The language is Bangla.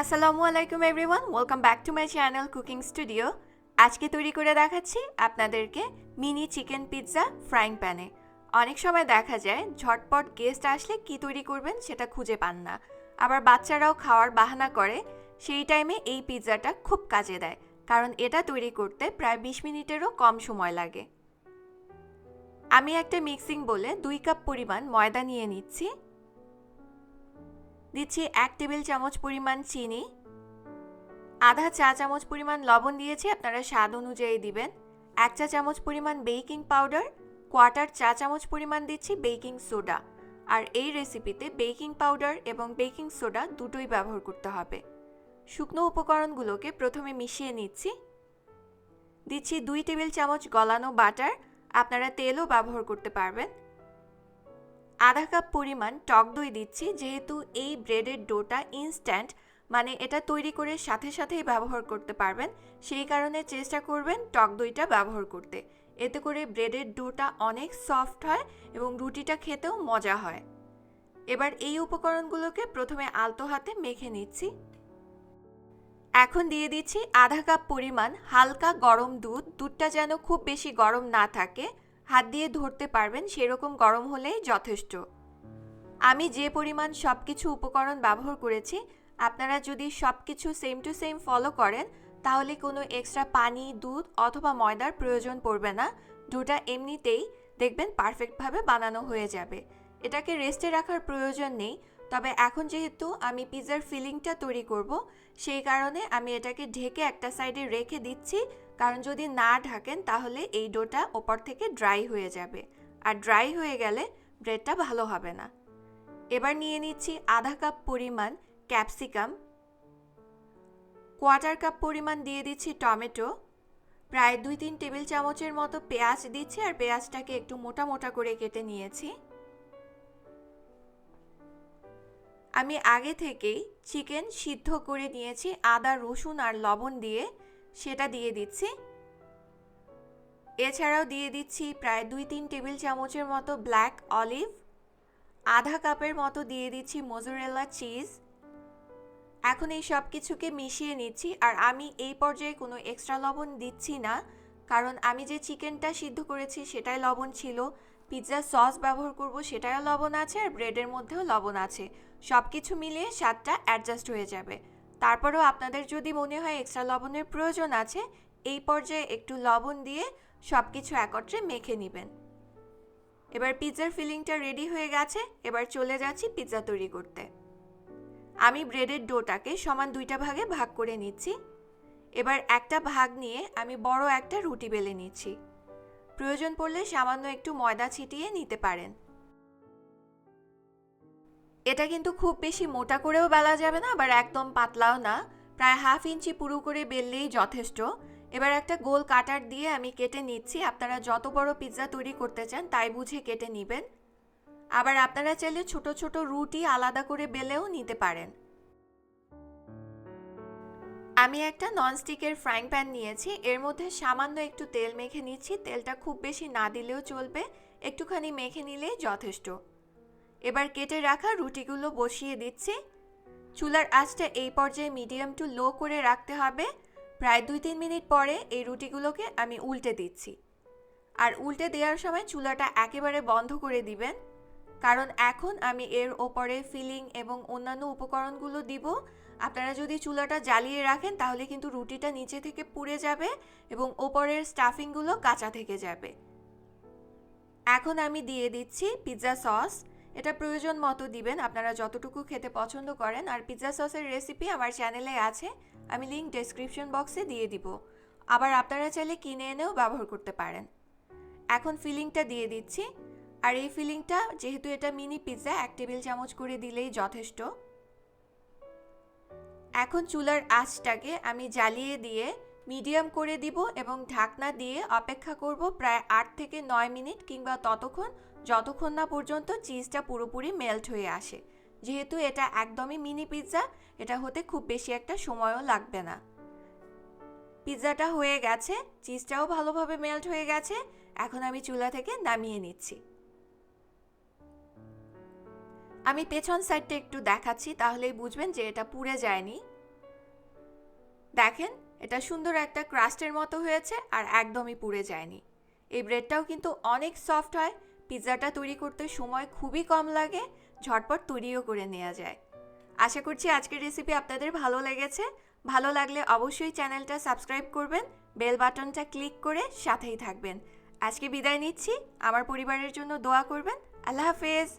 আসসালামু আলাইকুম everyone welcome back to my channel cooking studio আজকে তৈরি করে দেখাচ্ছি আপনাদেরকে মিনি চিকেন পিৎজা ফ্রাইং প্যানে। অনেক সময় দেখা যায় ঝটপট গেস্ট আসলে কি তৈরি করবেন সেটা খুঁজে পান না। আবার বাচ্চারাও খাওয়ার বাহানা করে, সেই টাইমে এই পিৎজাটা খুব কাজে দেয়, কারণ এটা তৈরি করতে প্রায় বিশ মিনিটেরও কম সময় লাগে। আমি একটা মিক্সিং বলে দুই কাপ পরিমাণ ময়দা নিয়ে নিচ্ছি। দিচ্ছি এক টেবিল চামচ পরিমাণ চিনি, আধা চা চামচ পরিমাণ লবণ দিয়েছি, আপনারা স্বাদ অনুযায়ী দিবেন। এক চা চামচ পরিমাণ বেকিং পাউডার, কোয়ার্টার চা চামচ পরিমাণ দিচ্ছি বেকিং সোডা। আর এই রেসিপিতে বেকিং পাউডার এবং বেকিং সোডা দুটোই ব্যবহার করতে হবে। শুকনো উপকরণগুলোকে প্রথমে মিশিয়ে নিচ্ছি। দিচ্ছি দুই টেবিল চামচ গলানো বাটার, আপনারা তেলও ব্যবহার করতে পারবেন। আধা কাপ পরিমাণ টক দই দিচ্ছি, যেহেতু এই ব্রেডের ডোটা ইনস্ট্যান্ট মানে এটা তৈরি করে সাথে সাথেই ব্যবহার করতে পারবেন। সেই কারণে চেষ্টা করবেন টক দইটা ব্যবহার করতে। এতে করে ব্রেডের ডোটা অনেক সফট হয় এবং রুটিটা খেতেও মজা হয়। এবার এই উপকরণগুলোকে প্রথমে আলতো হাতে মেখে নিচ্ছি। এখন দিয়ে দিচ্ছি আধা কাপ পরিমাণ হালকা গরম দুধ। দুধটা যেন খুব বেশি গরম না থাকে। হাত দিয়ে ধরতে পারবেন, সেরকম গরম হলেই যথেষ্ট। আমি যে পরিমাণ সব কিছু উপকরণ ব্যবহার করেছি, আপনারা যদি সব কিছু সেম টু সেম ফলো করেন, তাহলে কোনো এক্সট্রা পানি, দুধ অথবা ময়দার প্রয়োজন পড়বে না। দুটা এমনিতেই দেখবেন পারফেক্টভাবে বানানো হয়ে যাবে। এটাকে রেস্টে রাখার প্রয়োজন নেই, তবে এখন যেহেতু আমি পিৎজার ফিলিংটা তৈরি করব, সেই কারণে আমি এটাকে ঢেকে একটা সাইডে রেখে দিচ্ছি কারণ যদি না ঢাকেন, তাহলে এই ডোটা ওপর থেকে ড্রাই হয়ে যাবে। আর ড্রাই হয়ে গেলে ব্রেডটা ভালো হবে না। এবার নিয়ে নিচ্ছি আধা কাপ পরিমাণ ক্যাপসিকাম। কোয়ার্টার কাপ পরিমাণ দিয়ে দিচ্ছি টমেটো। প্রায় দুই তিন টেবিল চামচের মতো পেঁয়াজ দিচ্ছি আর পেঁয়াজটাকে একটু মোটা মোটা করে কেটে নিয়েছি। আমি আগে থেকেই চিকেন সিদ্ধ করে নিয়েছি আদা, রসুন আর লবণ দিয়ে। সেটা দিয়ে দিচ্ছি। এছাড়াও দিয়ে দিচ্ছি প্রায় দুই তিন টেবিল চামচের মতো ব্ল্যাক অলিভ, আধা কাপের মতো দিয়ে দিচ্ছি মোজোরেলা চিজ। এখন এই সব কিছুকে মিশিয়ে নিচ্ছি আর আমি এই পর্যায়ে কোনো এক্সট্রা লবণ দিচ্ছি না, কারণ আমি যে চিকেনটা সিদ্ধ করেছি সেটাই লবণ ছিল। পিৎজা সস ব্যবহার করব সেটাও লবণ আছে আর ব্রেডের মধ্যেও লবণ আছে। সব কিছু মিলিয়ে স্বাদটা অ্যাডজাস্ট হয়ে যাবে। তারপরেও আপনাদের যদি মনে হয় এক্সট্রা লবণের প্রয়োজন আছে, এই পর্যায়ে একটু লবণ দিয়ে সব কিছু একত্রে মেখে নেবেন। এবার পিৎজার ফিলিংটা রেডি হয়ে গেছে, এবার চলে যাচ্ছি পিৎজা তৈরি করতে। আমি ব্রেডের ডোটাকে সমান দুইটা ভাগে ভাগ করে নিচ্ছি। এবার একটা ভাগ নিয়ে আমি বড় একটা রুটি বেলে নিচ্ছি। প্রয়োজন পড়লে সামান্য একটু ময়দা ছিটিয়ে নিতে পারেন। এটা কিন্তু খুব বেশি মোটা করেও বেলা যাবে না, আবার একদম পাতলাও না। প্রায় হাফ ইঞ্চি পুরু করে বেললেই যথেষ্ট। এবার একটা গোল কাটার দিয়ে আমি কেটে নিচ্ছি। আপনারা যত বড় পিৎজা তৈরি করতে চান, তাই বুঝে কেটে নেবেন। আবার আপনারা চাইলে ছোট ছোট রুটি আলাদা করে বেলেও নিতে পারেন। আমি একটা ননস্টিকের ফ্রাইং প্যান নিয়েছি। এর মধ্যে সামান্য একটু তেল মেখে নিচ্ছি। তেলটা খুব বেশি না দিলেও চলবে। একটুখানি মেখে নিলেই যথেষ্ট। এবার কেটে রাখা রুটিগুলো বসিয়ে দিচ্ছি। চুলার আঁচটা এই পর্যায়ে মিডিয়াম টু লো করে রাখতে হবে। প্রায় দুই তিন মিনিট পরে এই রুটিগুলোকে আমি উল্টে দিচ্ছি। আর উল্টে দেওয়ার সময় চুলাটা একেবারে বন্ধ করে দিবেন। কারণ এখন আমি এর ওপরে ফিলিং এবং অন্যান্য উপকরণগুলো দিব। আপনারা যদি চুলাটা জ্বালিয়ে রাখেন তাহলে কিন্তু রুটিটা নিচে থেকে পুড়ে যাবে এবং ওপরের স্টাফিংগুলো কাঁচা থেকে যাবে। এখন আমি দিয়ে দিচ্ছি পিৎজা সস। এটা প্রয়োজন মতো দিবেন। আপনারা যতটুকু খেতে পছন্দ করেন। আর পিৎজা সসের রেসিপি আমার চ্যানেলে আছে। আমি লিঙ্ক ডেসক্রিপশন বক্সে দিয়ে দিব। আবার আপনারা চাইলে কিনে এনেও ব্যবহার করতে পারেন। এখন ফিলিংটা দিয়ে দিচ্ছি। আর এই ফিলিংটা যেহেতু এটা মিনি পিৎজা এক টেবিল চামচ করে দিলেই যথেষ্ট। এখন চুলার আঁচটাকে আমি জ্বালিয়ে দিয়ে মিডিয়াম করে দিব এবং ঢাকনা দিয়ে অপেক্ষা করব প্রায় আট থেকে নয় মিনিট কিংবা ততক্ষণ, যতক্ষণ না পর্যন্ত চিজটা পুরোপুরি মেল্ট হয়ে আসে। যেহেতু এটা একদমই মিনি পিৎজা, এটা হতে খুব বেশি একটা সময়ও লাগবে না। পিৎজাটা হয়ে গেছে, চিজটাও ভালোভাবে মেল্ট হয়ে গেছে, এখন আমি চুলা থেকে নামিয়ে নিচ্ছি। আমি পেছন সাইডটা একটু দেখাচ্ছি, তাহলেই বুঝবেন যে এটা পুড়ে যায়নি। দেখেন এটা সুন্দর একটা ক্রাস্টের মতো হয়েছে আর একদমই পুড়ে যায়নি। এই ব্রেডটাও কিন্তু অনেক সফট হয়, পিৎজাটা তৈরি করতে সময় খুবই কম লাগে, ঝটপট তৈরিও করে নেওয়া যায়। আশা করছি আজকের রেসিপি আপনাদের ভালো লেগেছে। ভালো লাগলে অবশ্যই চ্যানেলটা সাবস্ক্রাইব করবেন বেল বাটনটা ক্লিক করে সাথেই থাকবেন। আজকে বিদায় নিচ্ছি, আমার পরিবারের জন্য দোয়া করবেন। আল্লাহ হাফেজ!